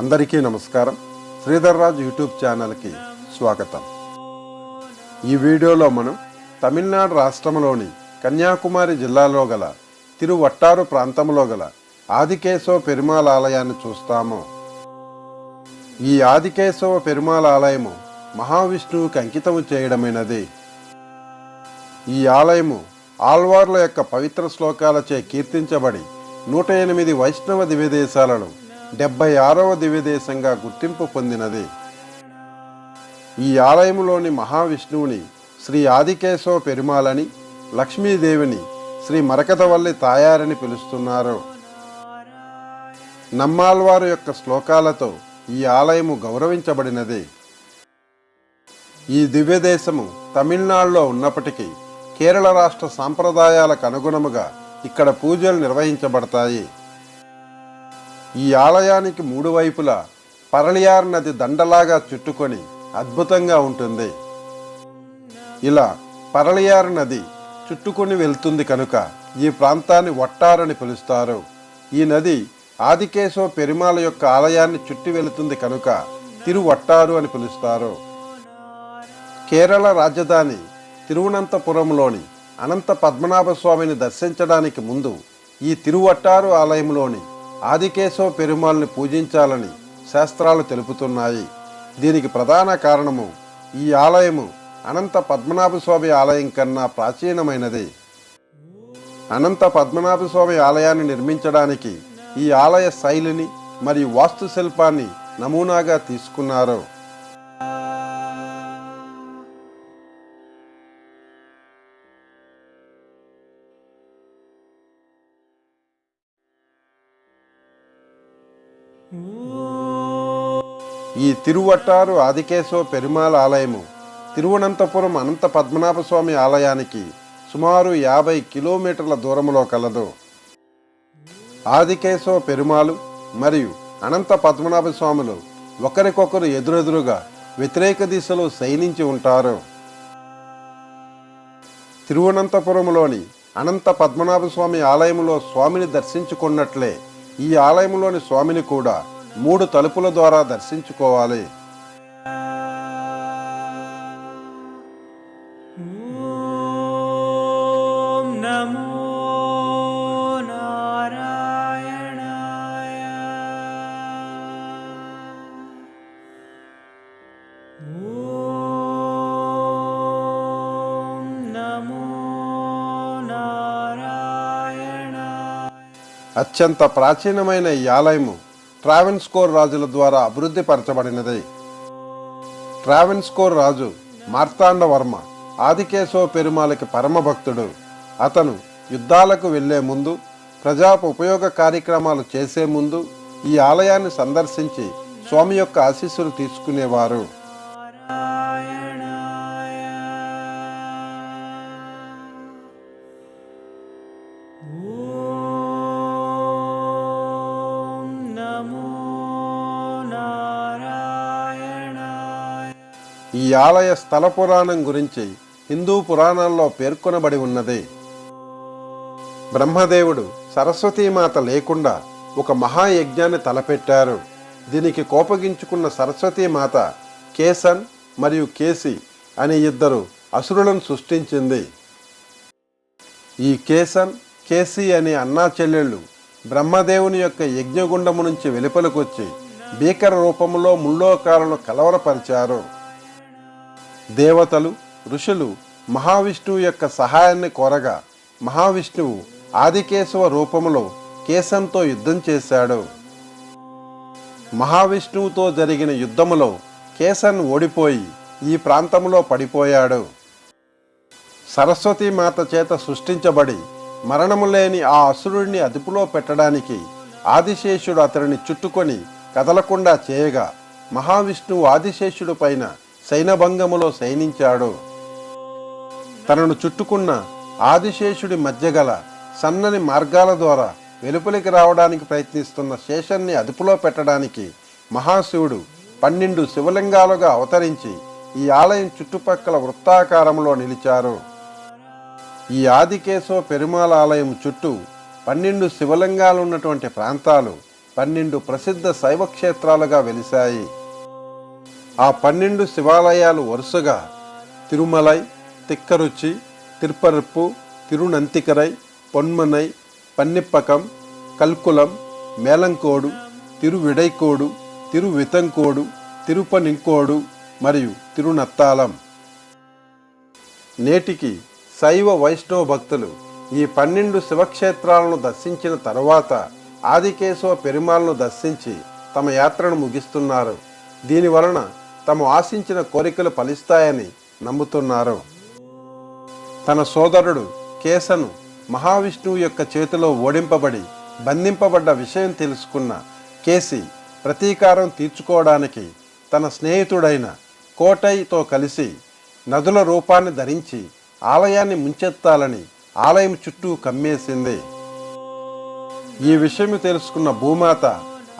అందరికీ నమస్కారం. శ్రీధర్రాజు యూట్యూబ్ ఛానల్కి స్వాగతం. ఈ వీడియోలో మనం తమిళనాడు రాష్ట్రంలోని కన్యాకుమారి జిల్లాలో గల తిరువట్టారు ప్రాంతంలో గల ఆదికేశవ పెరుమాళ్ ఆలయాన్ని చూస్తాము. ఈ ఆదికేశవ పెరుమాళ్ ఆలయము మహావిష్ణువుకి అంకితము చేయడమైనది. ఈ ఆలయము ఆల్వార్ల యొక్క పవిత్ర శ్లోకాలచే కీర్తించబడి నూట ఎనిమిది వైష్ణవ దివ్యదేశాలను డెబ్బై ఆరవ దివ్యదేశంగా గుర్తింపు పొందినది. ఈ ఆలయంలోని మహావిష్ణువుని శ్రీ ఆదికేశవ పెరుమాలని లక్ష్మీదేవిని శ్రీ మరకతవల్లి తాయారని పిలుస్తున్నారు. నమ్మాల్వారు యొక్క శ్లోకాలతో ఈ ఆలయము గౌరవించబడినది. ఈ దివ్యదేశము తమిళనాడులో ఉన్నప్పటికీ కేరళ రాష్ట్ర సాంప్రదాయాలకు అనుగుణముగా ఇక్కడ పూజలు నిర్వహించబడతాయి. ఈ ఆలయానికి మూడు వైపులా పరళియార్ నది దండలాగా చుట్టుకొని అద్భుతంగా ఉంటుంది. ఇలా పరళియార్ నది చుట్టుకొని వెళ్తుంది కనుక ఈ ప్రాంతాన్ని వట్టారని పిలుస్తారు. ఈ నది ఆదికేశవ పెరుమాళ యొక్క ఆలయాన్ని చుట్టి వెళుతుంది కనుక తిరువట్టారు అని పిలుస్తారు. కేరళ రాజధాని తిరువనంతపురంలోని అనంత పద్మనాభ స్వామిని దర్శించడానికి ముందు ఈ తిరువట్టారు ఆలయంలోని ఆదికేశవ పెరుమాల్ని పూజించాలని శాస్త్రాలు తెలుపుతున్నాయి. దీనికి ప్రధాన కారణము ఈ ఆలయము అనంత పద్మనాభ స్వామి ఆలయం కన్నా ప్రాచీనమైనది. అనంత పద్మనాభ స్వామి ఆలయాన్ని నిర్మించడానికి ఈ ఆలయ శైలిని మరియు వాస్తుశిల్పాన్ని నమూనాగా తీసుకున్నారు. తిరువట్టారు ఆదికేశవ పెరుమాళ్ ఆలయము. తిరువనంతపురం అనంత పద్మనాభ స్వామి ఆలయానికి సుమారు యాభై కిలోమీటర్ల దూరంలో కలదు. ఆదికేశవ పెరుమాలు మరియు అనంత పద్మనాభ స్వాములు ఒకరికొకరు ఎదురెదురుగా వ్యతిరేక దిశలో శయనించి ఉంటారు. తిరువనంతపురంలోని అనంత పద్మనాభ స్వామి ఆలయంలో స్వామిని దర్శించుకున్నట్లే ఈ ఆలయంలోని స్వామిని కూడా మూడు తలుపుల ద్వారా దర్శించుకోవాలి. అత్యంత ప్రాచీనమైన ఈ ఆలయము ట్రావెన్స్కోర్ రాజుల ద్వారా అభివృద్ధి పరచబడినది. ట్రావెన్స్కోర్ రాజు మార్తాండవర్మ ఆదికేశవ పెరుమాళకి పరమభక్తుడు అతను యుద్ధాలకు వెళ్ళే ముందు ప్రజా ఉపయోగ కార్యక్రమాలు చేసే ముందు ఈ ఆలయాన్ని సందర్శించి స్వామి యొక్క ఆశీస్సులు తీసుకునేవారు. ఆలయ స్థల పురాణం గురించి హిందూ పురాణాల్లో పేర్కొనబడి ఉన్నది. బ్రహ్మదేవుడు సరస్వతీమాత లేకుండా ఒక మహాయజ్ఞాన్ని తలపెట్టారు. దీనికి కోపగించుకున్న సరస్వతీమాత కేసన్ మరియు కేసి అనే ఇద్దరు అసురులను సృష్టించింది. ఈ కేసన్ కేసి అనే అన్నా చెల్లెళ్ళు బ్రహ్మదేవుని యొక్క యజ్ఞగుండము నుంచి వెలుపలకొచ్చి భీకర రూపంలో ముల్లోకాలను కలవరపరిచారు. దేవతలు ఋషులు మహావిష్ణువు యొక్క సహాయాన్ని కోరగా మహావిష్ణువు ఆదికేశవ రూపంలో కేశంతో యుద్ధం చేశాడు. మహావిష్ణువుతో జరిగిన యుద్ధములో కేశన్ ఓడిపోయి ఈ ప్రాంతంలో పడిపోయాడు. సరస్వతీ మాత చేత సృష్టించబడి మరణము లేని ఆ అసురుడిని అదుపులో పెట్టడానికి ఆదిశేషుడు అతడిని చుట్టుకొని కదలకుండా చేయగా మహావిష్ణువు ఆదిశేషుడు పైన శైనభంగములో శయనించాడు. తనను చుట్టుకున్న ఆదిశేషుడి మధ్య గల సన్నని మార్గాల ద్వారా వెలుపలికి రావడానికి ప్రయత్నిస్తున్న శేషన్ని అదుపులో పెట్టడానికి మహాశివుడు పన్నెండు శివలింగాలుగా అవతరించి ఈ ఆలయం చుట్టుపక్కల వృత్తాకారంలో నిలిచారు. ఈ ఆదికేశవ పెరుమాళ ఆలయం చుట్టూ పన్నెండు శివలింగాలు ఉన్నటువంటి ప్రాంతాలు పన్నెండు ప్రసిద్ధ శైవ క్షేత్రాలుగా వెలిశాయి. ఆ పన్నెండు శివాలయాలు వరుసగా తిరుమలై తిక్కరుచి తిరుపరప్పు తిరునంతికరై పొన్మనై పన్నిప్పకం కల్కులం మేలంకోడు తిరువిడైకోడు తిరువితంకోడు తిరుపనింకోడు మరియు తిరునత్తాలం. నేటికి శైవ వైష్ణవ భక్తులు ఈ పన్నెండు శివక్షేత్రాలను దర్శించిన తరువాత ఆదికేశవ పెరుమాలను దర్శించి తమ యాత్రను ముగిస్తున్నారు. దీని వలన తమ ఆశించిన కోరికలు ఫలిస్తాయని నమ్ముతున్నారు. తన సోదరుడు కేసను మహావిష్ణువు యొక్క చేతిలో ఓడింపబడి బంధింపబడ్డ విషయం తెలుసుకున్న కేసి ప్రతీకారం తీర్చుకోవడానికి తన స్నేహితుడైన కోటైతో కలిసి నదుల రూపాన్ని ధరించి ఆలయాన్ని ముంచెత్తాలని ఆలయం చుట్టూ కమ్మేసింది. ఈ విషయం తెలుసుకున్న భూమాత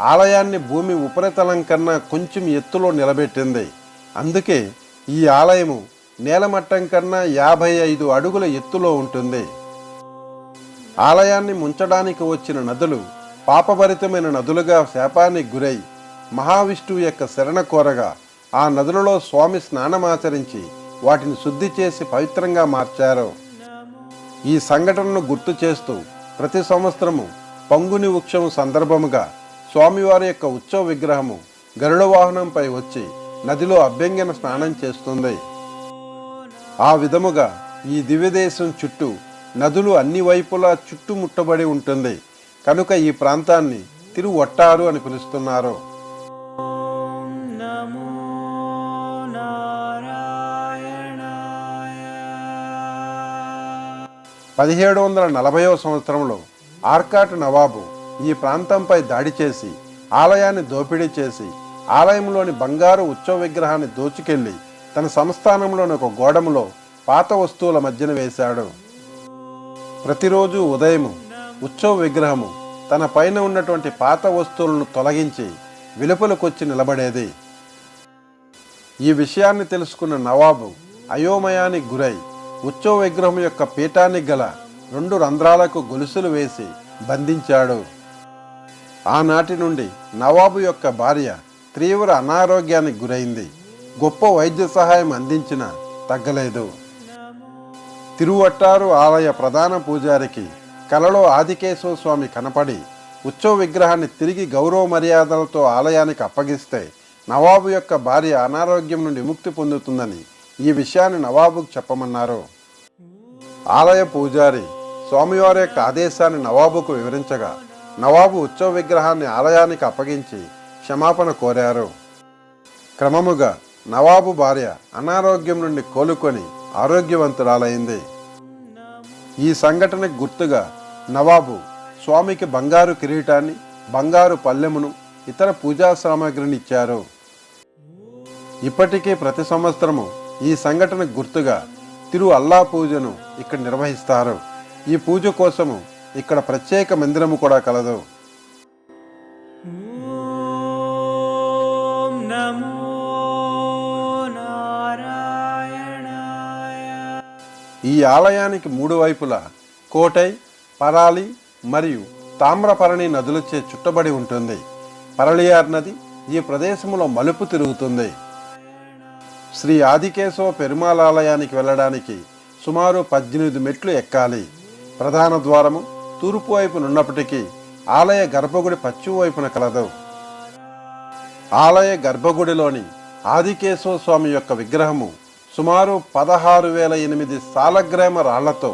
ఆలయాన్ని భూమి ఉపరితలం కన్నా కొంచెం ఎత్తులో నిలబెట్టింది. అందుకే ఈ ఆలయము నేలమట్టం కన్నా యాభై ఐదు అడుగుల ఎత్తులో ఉంటుంది. ఆలయాన్ని ముంచడానికి వచ్చిన నదులు పాపభరితమైన నదులుగా శాపానికి గురై మహావిష్ణువు యొక్క శరణ కోరగా ఆ నదులలో స్వామి స్నానమాచరించి వాటిని శుద్ధి చేసి పవిత్రంగా మార్చారు. ఈ సంఘటనను గుర్తు చేస్తూ ప్రతి సంవత్సరము పంగుని ఉక్షము సందర్భముగా స్వామివారి యొక్క ఉత్సవ విగ్రహము గరుడ వాహనంపై వచ్చి నదిలో అభ్యంగన స్నానం చేస్తుంది. ఆ విధముగా ఈ దివ్యదేశం చుట్టూ నదులు అన్ని వైపులా చుట్టుముట్టబడి ఉంటుంది. కనుక ఈ ప్రాంతాన్ని తిరువట్టారు అని పిలుస్తున్నారు. పదిహేడు వందల నలభైవ సంవత్సరంలో ఆర్కాట్ నవాబు ఈ ప్రాంతంపై దాడి చేసి ఆలయాన్ని దోపిడీ చేసి ఆలయంలోని బంగారు ఉత్సవ విగ్రహాన్ని దోచుకెళ్ళి తన సంస్థానంలోని ఒక గోడములో పాత వస్తువుల మధ్యన వేశాడు. ప్రతిరోజు ఉదయము ఉత్సవ విగ్రహము తన పైన ఉన్నటువంటి పాత వస్తువులను తొలగించి వెలుపలకొచ్చి నిలబడేది. ఈ విషయాన్ని తెలుసుకున్న నవాబు అయోమయానికి గురై ఉత్సవ విగ్రహం యొక్క పీఠానికి గల రెండు రంధ్రాలకు గొలుసులు వేసి బంధించాడు. ఆనాటి నుండి నవాబు యొక్క భార్య తీవ్ర అనారోగ్యానికి గురైంది. గొప్ప వైద్య సహాయం అందించిన తగ్గలేదు. తిరువట్టారు ఆలయ ప్రధాన పూజారికి కలలో ఆదికేశవ స్వామి కనపడి ఉత్సవ విగ్రహాన్ని తిరిగి గౌరవ మర్యాదలతో ఆలయానికి అప్పగిస్తే నవాబు యొక్క భార్య అనారోగ్యం నుండి ముక్తి పొందుతుందని ఈ విషయాన్ని నవాబుకు చెప్పమన్నారు. ఆలయ పూజారి స్వామివారి యొక్క ఆదేశాన్ని నవాబుకు వివరించగా నవాబు ఉత్సవ విగ్రహాన్ని ఆలయానికి అప్పగించి క్షమాపణ కోరారు. క్రమముగా నవాబు భార్య అనారోగ్యం నుండి కోలుకొని ఆరోగ్యవంతురాలైంది. ఈ సంఘటనకు గుర్తుగా నవాబు స్వామికి బంగారు కిరీటాన్ని బంగారు పల్లెమును ఇతర పూజా సామాగ్రిని ఇచ్చారు. ఇప్పటికీ ప్రతి సంవత్సరము ఈ సంఘటనకు గుర్తుగా తిరు అల్లా పూజను ఇక్కడ నిర్వహిస్తారు. ఈ పూజ కోసము ఇక్కడ ప్రత్యేక మందిరము కూడా కలదు. ఈ ఆలయానికి మూడు వైపులా కోటై పరాలి మరియు తామ్రపరణి నదులచే చుట్టబడి ఉంటుంది. పరళియార్ నది ఈ ప్రదేశంలో మలుపు తిరుగుతుంది. శ్రీ ఆదికేశవ పెరుమాళ ఆలయానికి వెళ్ళడానికి సుమారు పద్దెనిమిది మెట్లు ఎక్కాలి. ప్రధాన ద్వారము తూర్పు వైపున ఉన్నప్పటికీ ఆలయ గర్భగుడి పశ్చిమ వైపున కలదు. ఆలయ గర్భగుడిలోని ఆదికేశవ స్వామి యొక్క విగ్రహము సుమారు పదహారు వేల ఎనిమిది సాలగ్రామ రాళ్ళతో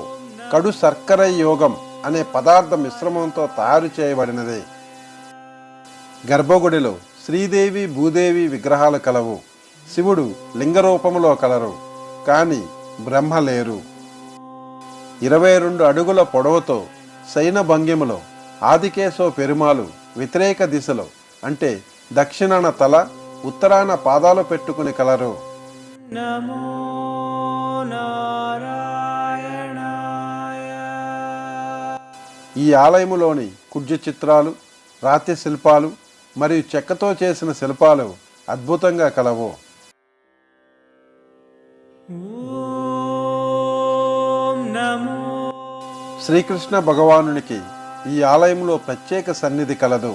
కడు శర్కర యోగం అనే పదార్థ మిశ్రమంతో తయారు చేయబడినది. గర్భగుడిలో శ్రీదేవి భూదేవి విగ్రహాలు కలవు. శివుడు లింగరూపములో కలరు కానీ బ్రహ్మ లేరు. ఇరవై రెండు అడుగుల పొడవుతో శయన భంగిమలో ఆదికేశవ పెరుమాలు వ్యతిరేక దిశలో అంటే దక్షిణాన తల ఉత్తరాన పాదాలు పెట్టుకుని కలరు. ఈ ఆలయములోని కుడ్జ చిత్రాలు రాతి శిల్పాలు మరియు చెక్కతో చేసిన శిల్పాలు అద్భుతంగా కలవు. శ్రీకృష్ణ భగవానునికి ఈ ఆలయంలో ప్రత్యేక సన్నిధి కలదు.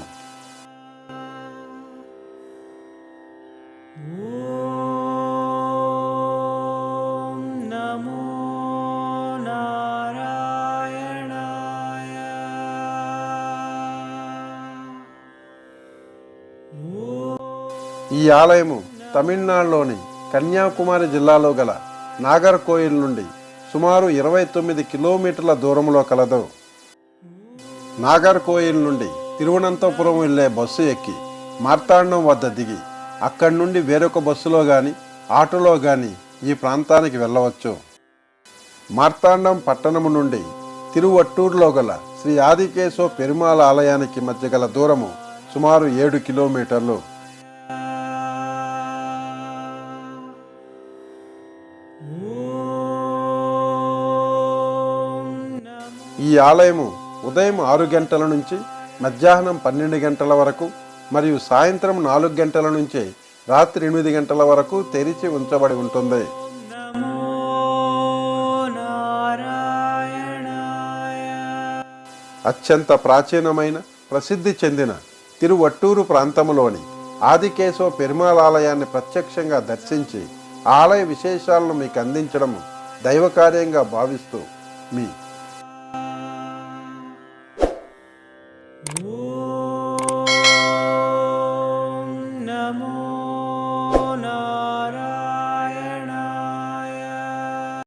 ఈ ఆలయము తమిళనాడులోని కన్యాకుమారి జిల్లాలో గల నాగర్కోయిల్ నుండి సుమారు ఇరవై తొమ్మిది కిలోమీటర్ల దూరంలో కలదు. నాగర్కోయిల్ నుండి తిరువనంతపురం వెళ్ళే బస్సు ఎక్కి మార్తాండం వద్ద దిగి అక్కడి నుండి వేరొక బస్సులో గాని ఆటోలో గాని ఈ ప్రాంతానికి వెళ్ళవచ్చు. మార్తాండం పట్టణము నుండి తిరువట్టూరులో గల శ్రీ ఆదికేశవ పెరుమాళ ఆలయానికి మధ్య గల దూరము సుమారు ఏడు కిలోమీటర్లు. ఈ ఆలయము ఉదయం ఆరు గంటల నుంచి మధ్యాహ్నం పన్నెండు గంటల వరకు మరియు సాయంత్రం నాలుగు గంటల నుంచి రాత్రి ఎనిమిది గంటల వరకు తెరిచి ఉంచబడి ఉంటుంది. అత్యంత ప్రాచీనమైన ప్రసిద్ధి చెందిన తిరువట్టూరు ప్రాంతంలోని ఆదికేశవ పెరుమాళ్ ఆలయాన్ని ప్రత్యక్షంగా దర్శించి ఆలయ విశేషాలను మీకు అందించడం దైవకార్యంగా భావిస్తూ మీ